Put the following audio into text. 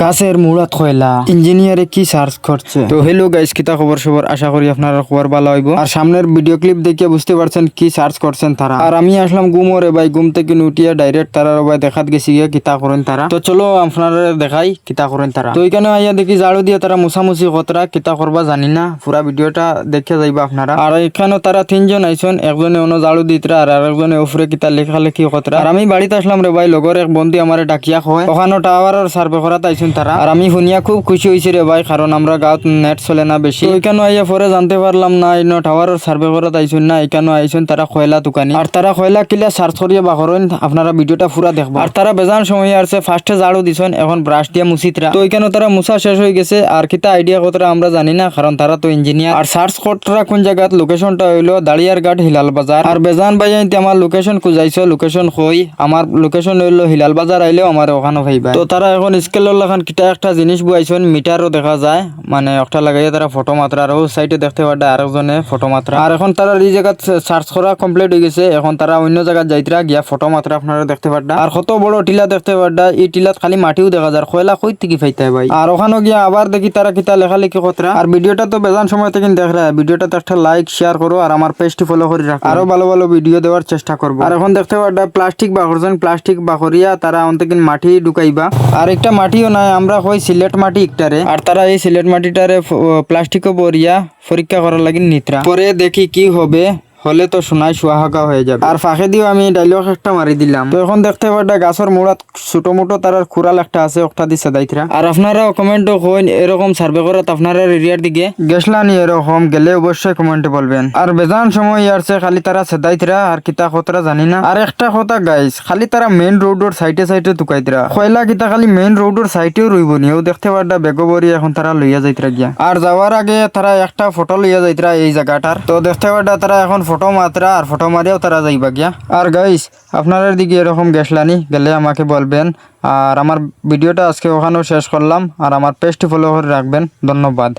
গাছের মুড়াত খয়লা ইঞ্জিনিয়ারে কি সার্চ করছে? তো হ্যালো গাইস কিতা খবর সবর? আশা করি আপনারা খবর ভালো হইব। আর সামনের ভিডিও ক্লিপ দেখে বুঝতে পারছেন কি সার্চ করছেন তারা। আর আমি আসলাম গুমরে ভাই ঘুম থেকে উঠিয়া ডাইরেক্ট তারা ভাই দেখাত গেছি গিয়ে কিতা করেন তারা। তো চলো আপনারা দেখাই কিতা করেন তারা। তো এখানে আইয়া দেখি ঝাড়ু দিয়ে তারা মুছামুছি কতরা কিতা করবা জানি না। পুরা ভিডিওটা দেখে যাইবা আপনারা। আর এখানে তারা তিনজন আইসন একজনে অন্য ঝাড়ু দিতরা আর আরেকজনে উপরে কিতা লেখালেখি কতরা। আর আমি বাড়িতে আসলাম রে ভাই লগর এক বন্ধু আমার ডাকিয়া হয় ওখানে টাওয়ারের সার্ভে করাত আইসুন তারা। আর আমি শুনিয়া খুব খুশি হয়েছি রে ভাই, কারণ আমরা গাঁত নেট চলে না বেশি। ওইখানে আইয়া পরে জানতে পারলাম না ইনো টাওয়ারের সার্ভে করাত আইসুন না এখানে আইসুন তারা কয়লা দোকানি। আর তারা কয়লা কিলা সার্চ করিয়া বাহরেন আপনারা ভিডিওটা পুরা দেখবা। আর তারা বেজান সময় আসছে ফার্স্টে ঝাড়ু দিছেন, এখন ব্রাশ দিয়ে মুছিতরা তো ওইখানে তারা মুছা শেষ হয়ে গেছে, আর কিতা আইডিয়া কতটা আমরা জানি না, কারণ তারা তো ইঞ্জিনিয়ার আর সার্চ করতরা কোন জায়গাত লোকেশনটা হইল দাড়িয়ার ঘাট হিলাল বাজার আর বেজান ভাই আমার লোকেশন খুঁজাইছো লোকেশন কই আমার লোকেশন হইল হিলাল বাজার আইলেও আমার ওখানে ভাইবা তো তারা এখন লাখান কিটা একটা জিনিস বুয়াইছেন, মিটারও দেখা যায়। মানে একটা লাগাইয়া তারা ফটো মাত্রা আর সাইডে দেখতে পারে আরেকজনে ফটো মাত্রা। আর এখন তারা এই জায়গা সার্চ করা কমপ্লিট হয়ে গেছে। এখন তারা অন্য জায়গায় যাইতরা, গিয়া ফটো মাত্রা আপনারা দেখতে পারডা আর কত বড় টিলা দেখতে পারডা এই টিলাত খালি মাটিও দেখা যায়। কয়লা কই থেকে ফাইতে ভাই? আর ওখানে গিয়া আবার দেখি তারা কিতা লেখালেখি কতরা। আর ভিডিওটা তো বেজান সময় থেকে দেখ রা। ভিডিওটাতে একটা লাইক শেয়ার করো, আর আমার পেজটি ফলো করে রাখো। আরও ভালো ভালো ভিডিও দেওয়ার চেষ্টা করব। আর এখন দেখতে পারডা প্লাস্টিক বাকরছেন প্লাস্টিক বাকরিয়া, তারা অন্তে মাটি ঢুকাইবা। আর একটা মাটিও নাই, আমরা কই সিলেট মাটি একটারে। আর তারা এই সিলেট মাটিটারে প্লাস্টিকও বরিয়া পরীক্ষা করার লাগি নিত্রা। পরে দেখি কি হবে। হলে তো সোনায় সুহাগা হয়ে যাবে। আর ফাঁকে দিয়েও আমি ডাইলগ একটা মারি দিলাম। তো এখন দেখতে পারটা গাছের মোড়াত ছোট মোটো তার খুরাল একটা আছে একটা দিছে দাইতরা। আর আপনারা কমেন্টও হইন এরকম সার্ভে করাত আপনারা এরিয়ার দিকে গেছলানি এরকম, গেলে অবশ্যই কমেন্টে বলবেন। আর বেজান সময় ইয়ারছে খালি তারা সেদাইতরা আর কিতা খতরা জানি না। আর একটা কথা গাইস খালি তারা মেইন রোডের সাইডে সাইডে তুকাইতরা কয়লা কিতা খালি মেইন রোডের সাইডেও রইব নি। ও দেখতে পারটা বেগবরি এখন তারা লইয়া যাইতরা গিয়া। আর যাওয়ার আগে তারা একটা ফটো লইয়া যাইতরা এই জায়গাটার। তো দেখতে পারটা তারা এখন ফটো মাত্রা আর ফটো মারিয়াও তারা যাইবা গিয়া। আর গাইস আপনার দিকে এরকম গেছলানি গেলে আমাকে বলবেন। আর আমার ভিডিওটা আজকে ওখানেও শেষ করলাম। আর আমার পেজটি ফলো করে রাখবেন। ধন্যবাদ।